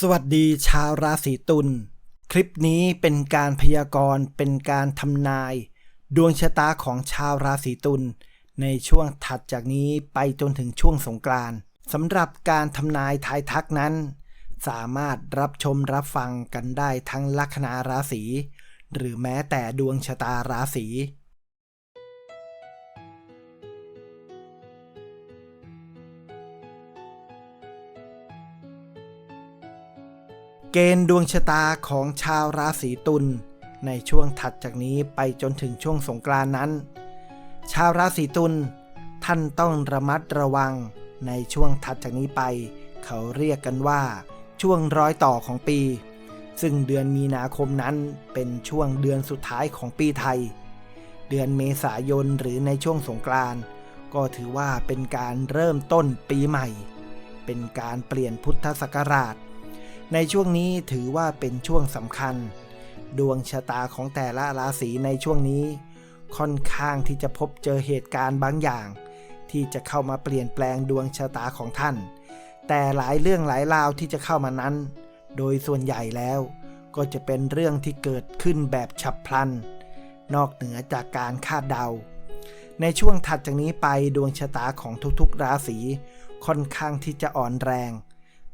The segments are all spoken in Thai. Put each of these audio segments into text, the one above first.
สวัสดีชาวราศีตุล คลิปนี้เป็นการพยากรณ์เป็นการทำนาย ดวงชะตาของชาวราศีตุล ในช่วงถัดจากนี้ไปจนถึงช่วงสงกรานต์สำหรับการทำนายทายทักนั้น สามารถรับชมรับฟังกันได้ทั้งลัคนาราศีหรือแม้แต่ดวงชะตาราศี เกณฑ์ดวงชะตาของชาวราศีตุลในช่วงถัดจากนี้ไปจนถึงช่วงสงกรานนั้น ชาวราศีตุลท่านต้องระมัดระวังในช่วงถัดจากนี้ไป เขาเรียกกันว่า ช่วงร้อยต่อของปี ซึ่งเดือนมีนาคมนั้นเป็นช่วงเดือนสุดท้ายของปีไทย เดือนเมษายนหรือในช่วงสงกรานก็ถือว่าเป็นการเริ่มต้นปีใหม่ เป็นการเปลี่ยนพุทธศักราช ในช่วงนี้ถือว่าเป็นช่วงสำคัญ ดวงชะตาของแต่ละราศีในช่วงนี้ ค่อนข้างที่จะพบเจอเหตุการณ์บางอย่าง ที่จะเข้ามาเปลี่ยนแปลงดวงชะตาของท่าน แต่หลายเรื่องหลายราวที่จะเข้ามานั้น โดยส่วนใหญ่แล้วก็จะเป็นเรื่องที่เกิดขึ้นแบบฉับพลัน นอกเหนือจากการคาดเดา ในช่วงถัดจากนี้ไปดวงชะตาของทุกๆ ราศีค่อนข้างที่จะอ่อนแรง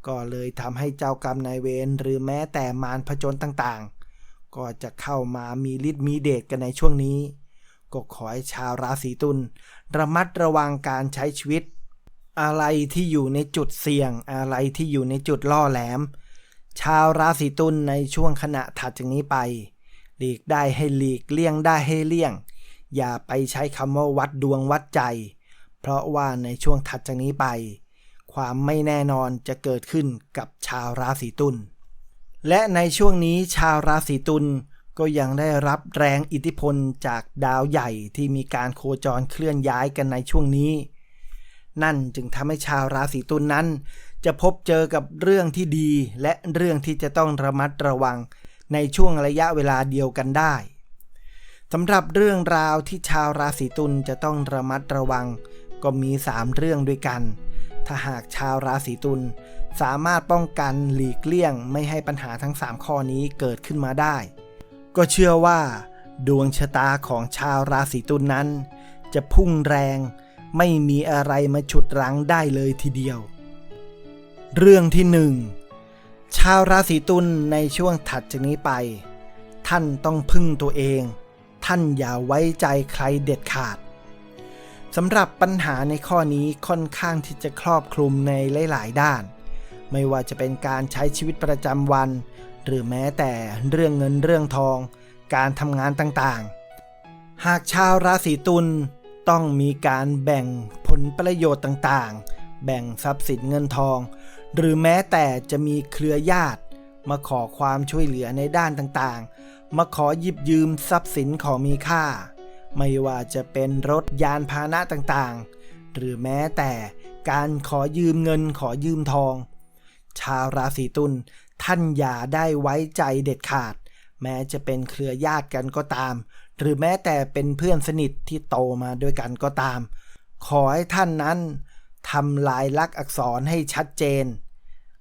ก็เลยทำให้เจ้ากรรมนายเวรหรือแม้แต่มารผจญต่างๆ ก็จะเข้ามามีฤทธิ์มีเดชกันในช่วงนี้ ก็ขอให้ชาวราศีตุลระมัดระวังการใช้ชีวิต อะไรที่อยู่ในจุดเสี่ยง อะไรที่อยู่ในจุดล่อแหลม ชาวราศีตุลในช่วงขณะถัดจากนี้ไป หลีกได้ให้หลีกเลี่ยงได้ให้เลี่ยง อย่าไปใช้คำว่าวัดดวงวัดใจ เพราะว่าในช่วงถัดจากนี้ไป ความไม่แน่นอนจะเกิดขึ้นกับชาวราศีตุล และในช่วงนี้ชาวราศีตุลก็ยังได้รับแรงอิทธิพลจากดาวใหญ่ที่มีการโคจรเคลื่อนย้ายกันในช่วงนี้ นั่นจึงทำให้ชาวราศีตุลนนั้น จะพบเจอกับเรื่องที่ดีและเรื่องที่จะต้องระมัดระวังในช่วงระยะเวลาเดียวกันได้สำหรับเรื่องราวที่ชาวราศีตุลจะต้องระมัดระวัง ก็มี 3 เรื่องด้วยกัน ถ้าหากชาวราศีตุลสามารถป้องกันหลีกเลี่ยงไม่ให้ปัญหาทั้ง 3 ข้อนี้เกิดขึ้นมาได้ ก็เชื่อว่า ดวงชะตาของชาวราศีตุลนนั้น จะพุ่งแรง ไม่มีอะไรมาฉุดรั้งได้เลยทีเดียว เรื่องที่หนึ่งชาวราศีตุลในช่วงถัดจากนี้ไป ท่านต้องพึ่งตัวเอง ท่านอย่าไว้ใจใครเด็ดขาด สำหรับปัญหาในข้อนี้ค่อนข้างที่จะครอบคลุมในหลาย ๆ ด้าน ไม่ว่าจะเป็นการใช้ชีวิตประจำวัน หรือแม้แต่เรื่องเงินเรื่องทอง การทำงานต่างๆ หากชาวราศีตุลต้องมีการแบ่งผลประโยชน์ต่างๆ แบ่งทรัพย์สินเงินทอง หรือแม้แต่จะมีเครือญาติ มาขอความช่วยเหลือในด้านต่างๆ มาขอหยิบยืมทรัพย์สินของมีค่า ไม่ว่าจะเป็นรถยานพาหนะต่างๆ หรือแม้แต่การขอยืมเงินขอยืมทอง ชาวราศีตุลท่านอย่าได้ไว้ใจเด็ดขาด แม้จะเป็นเครือญาติกันก็ตาม หรือแม้แต่เป็นเพื่อนสนิทที่โตมาด้วยกันก็ตาม ขอให้ท่านนั้นทำลายลักษณ์อักษรให้ชัดเจน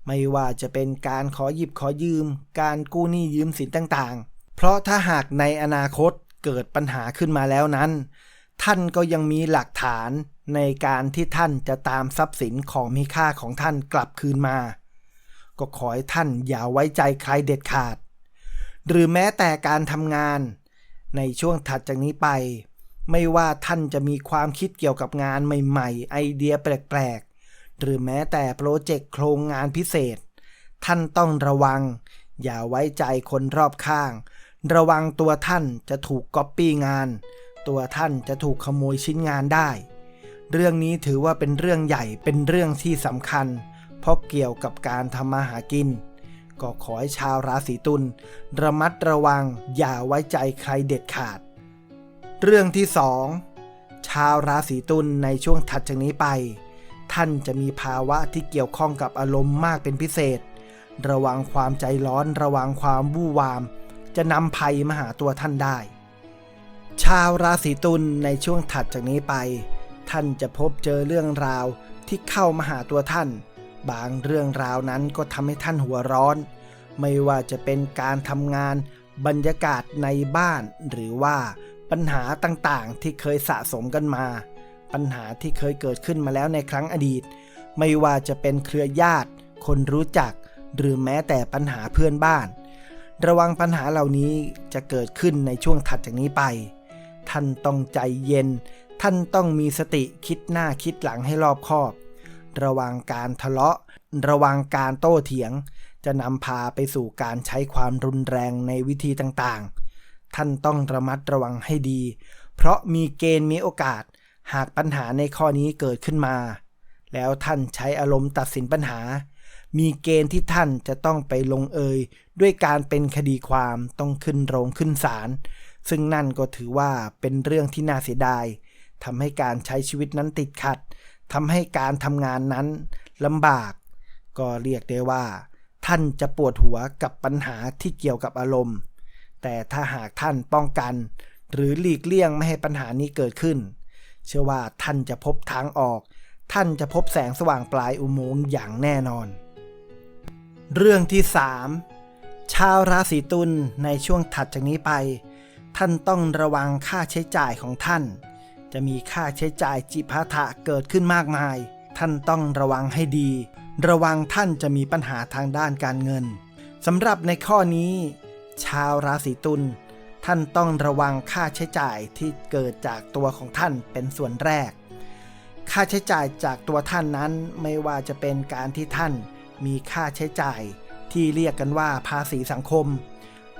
ไม่ว่าจะเป็นการขอหยิบขอยืม การกู้หนี้ยืมสินต่างๆ เพราะถ้าหากในอนาคต เกิดปัญหาขึ้นมาแล้วนั้น ท่านก็ยังมีหลักฐานในการที่ท่านจะตามทรัพย์สินของมีค่าของท่านกลับคืนมา ก็ขอให้ท่านอย่าไว้ใจใครเด็ดขาด หรือแม้แต่การทำงาน ในช่วงถัดจากนี้ไป ไม่ว่าท่านจะมีความคิดเกี่ยวกับงานใหม่ๆ ไอเดียแปลกๆ หรือแม้แต่โปรเจกต์โครงงานพิเศษ ท่านต้องระวัง อย่าไว้ใจคนรอบข้าง ระวังตัวท่านจะถูกก๊อปปี้งาน ตัวท่านจะถูกขโมยชิ้นงานได้ เรื่องนี้ถือว่าเป็นเรื่องใหญ่เป็นเรื่องที่สำคัญ เพราะเกี่ยวกับการทำมาหากิน ก็ขอให้ชาวราศีตุลระมัดระวังอย่าไว้ใจใครเด็ดขาด เรื่องที่สองชาวราศีตุลในช่วงถัดจากนี้ไป ท่านจะมีภาวะที่เกี่ยวข้องกับอารมณ์มากเป็นพิเศษ ระวังความใจร้อนระวังความวู่วาม จะนำภัยมาหาตัวท่านได้ ชาวราศีตุลในช่วงถัดจากนี้ไป ท่านจะพบเจอเรื่องราวที่เข้ามาหาตัวท่าน บางเรื่องราวนั้นก็ทำให้ท่านหัวร้อน ไม่ว่าจะเป็นการทำงานบรรยากาศในบ้าน หรือว่าปัญหาต่างๆที่เคยสะสมกันมา ปัญหาที่เคยเกิดขึ้นมาแล้วในครั้งอดีต ไม่ว่าจะเป็นเครือญาติ คนรู้จัก หรือแม้แต่ปัญหาเพื่อนบ้าน ระวังปัญหาเหล่านี้จะเกิดขึ้นในช่วงถัดจากนี้ไป ท่านต้องใจเย็น ท่านต้องมีสติคิดหน้าคิดหลังให้รอบคอบ ระวังการทะเลาะ ระวังการโต้เถียง จะนำพาไปสู่การใช้ความรุนแรงในวิธีต่างๆ ท่านต้องระมัดระวังให้ดี เพราะมีเกณฑ์มีโอกาส หากปัญหาในข้อนี้เกิดขึ้นมา แล้วท่านใช้อารมณ์ตัดสินปัญหา มีเกณฑ์ที่ท่านจะต้องไปลงเอยด้วยการเป็นคดีความต้องขึ้นโรงขึ้นศาลซึ่งนั่นก็ถือว่าเป็นเรื่องที่น่าเสียดายทำให้การใช้ชีวิตนั้นติดขัดทำให้การทำงานนั้นลำบาก ก็เรียกได้ว่า ท่านจะปวดหัวกับปัญหาที่เกี่ยวกับอารมณ์ แต่ถ้าหากท่านป้องกัน หรือหลีกเลี่ยงไม่ให้ปัญหานี้เกิดขึ้น เชื่อว่าท่านจะพบทางออก ท่านจะพบแสงสว่างปลายอุโมงค์อย่างแน่นอน เรื่องที่ 3 ชาวราศีตุลในช่วงถัดจากนี้ไป ท่านต้องระวังค่าใช้จ่ายของท่าน จะมีค่าใช้จ่ายจิพาถะเกิดขึ้นมากมาย ท่านต้องระวังให้ดี ระวังท่านจะมีปัญหาทางด้านการเงินสำหรับในข้อนี้ ชาวราศีตุลท่านต้องระวังค่าใช้จ่ายที่เกิดจากตัวของท่านเป็นส่วนแรก ค่าใช้จ่ายจากตัวท่านนั้นไม่ว่าจะเป็นการที่ท่าน มีค่าใช้จ่ายที่เรียกกันว่าภาษีสังคม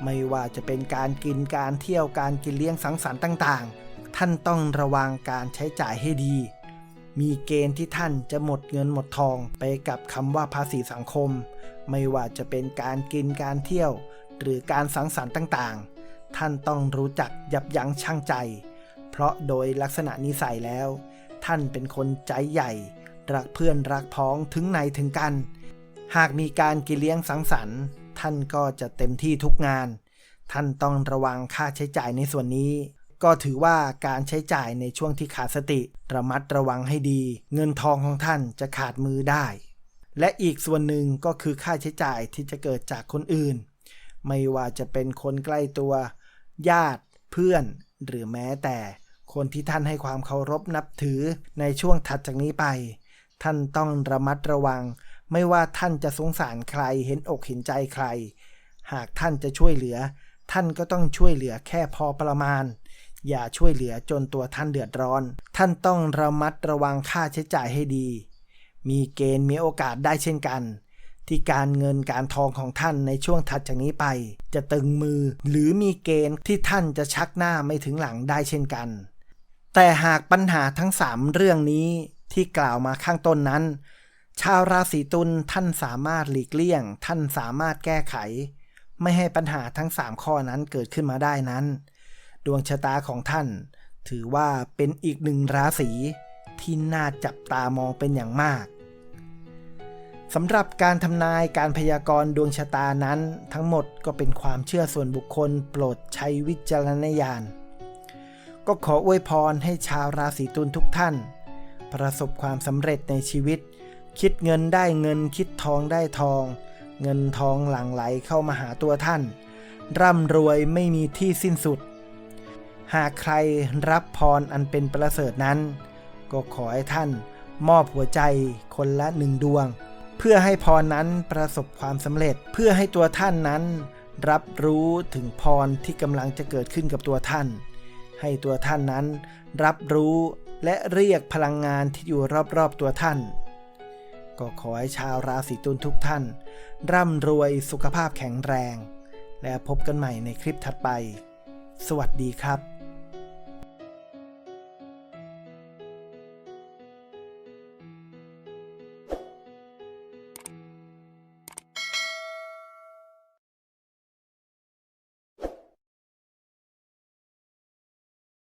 ไม่ว่าจะเป็นการกินการเที่ยวการกินเลี้ยงสังสรรค์ต่างๆ ท่านต้องระวังการใช้จ่ายให้ดี มีเกณฑ์ที่ท่านจะหมดเงินหมดทองไปกับคำว่าภาษีสังคม ไม่ว่าจะเป็นการกินการเที่ยว หรือการสังสรรค์ต่างๆ ท่านต้องรู้จักยับยั้งชั่งใจ เพราะโดยลักษณะนิสัยแล้ว ท่านเป็นคนใจใหญ่ รักเพื่อนรักพ้องถึงในถึงกัน หากมีการกินเลี้ยงสังสรรค์ ท่านก็จะเต็มที่ทุกงาน ท่านต้องระวังค่าใช้จ่ายในส่วนนี้ ก็ถือว่าการใช้จ่ายในช่วงที่ขาดสติ ระมัดระวังให้ดี เงินทองของท่านจะขาดมือได้ และอีกส่วนหนึ่งก็คือค่าใช้จ่ายที่จะเกิดจากคนอื่น ไม่ว่าจะเป็นคนใกล้ตัว ญาติเพื่อน หรือแม้แต่คนที่ท่านให้ความเคารพนับถือในช่วงถัดจากนี้ไป ท่านต้องระมัดระวัง ไม่ว่าท่านจะสงสารใครเห็นอกเห็นใจใคร หากท่านจะช่วยเหลือ ท่านก็ต้องช่วยเหลือแค่พอประมาณ อย่าช่วยเหลือจนตัวท่านเดือดร้อน ท่านต้องระมัดระวังค่าใช้จ่ายให้ดี มีเกณฑ์มีโอกาสได้เช่นกัน ที่การเงินการทองของท่านในช่วงถัดจากนี้ไป จะตึงมือหรือมีเกณฑ์ที่ท่านจะชักหน้าไม่ถึงหลังได้เช่นกัน แต่หากปัญหาทั้ง 3 เรื่องนี้ที่กล่าวมาข้างต้นนั้น ชาวราศีตุลท่านสามารถหลีกเลี่ยง ท่านสามารถแก้ไข ไม่ให้ปัญหาทั้ง 3 ข้อนั้นเกิดขึ้นมาได้นั้น ดวงชะตาของท่าน ถือว่าเป็นอีกหนึ่งราศีที่น่าจับตามองเป็นอย่างมากสำหรับการทำนายการพยากรณ์ดวงชะตานั้น ทั้งหมดก็เป็นความเชื่อส่วนบุคคลโปรดใช้วิจารณญาณก็ขออวยพรให้ชาวราศีตุลทุกท่าน ประสบความสำเร็จในชีวิต คิดเงินได้เงินคิดทองได้ทอง เงินทองหลั่งไหลเข้ามาหาตัวท่าน ร่ำรวยไม่มีที่สิ้นสุด หากใครรับพรอันเป็นประเสริฐนั้น ก็ขอให้ท่านมอบหัวใจคนละหนึ่งดวง เพื่อให้พรนั้นประสบความสำเร็จเพื่อให้ตัวท่านนั้น รับรู้ถึงพรที่กำลังจะเกิดขึ้นกับตัวท่าน ให้ตัวท่านนั้น รับรู้และเรียกพลังงานที่อยู่รอบๆตัวท่าน ก็ขอให้ชาวราศีตุลทุกท่าน ร่ำรวยสุขภาพแข็งแรง และพบกันใหม่ในคลิปถัดไป สวัสดีครับ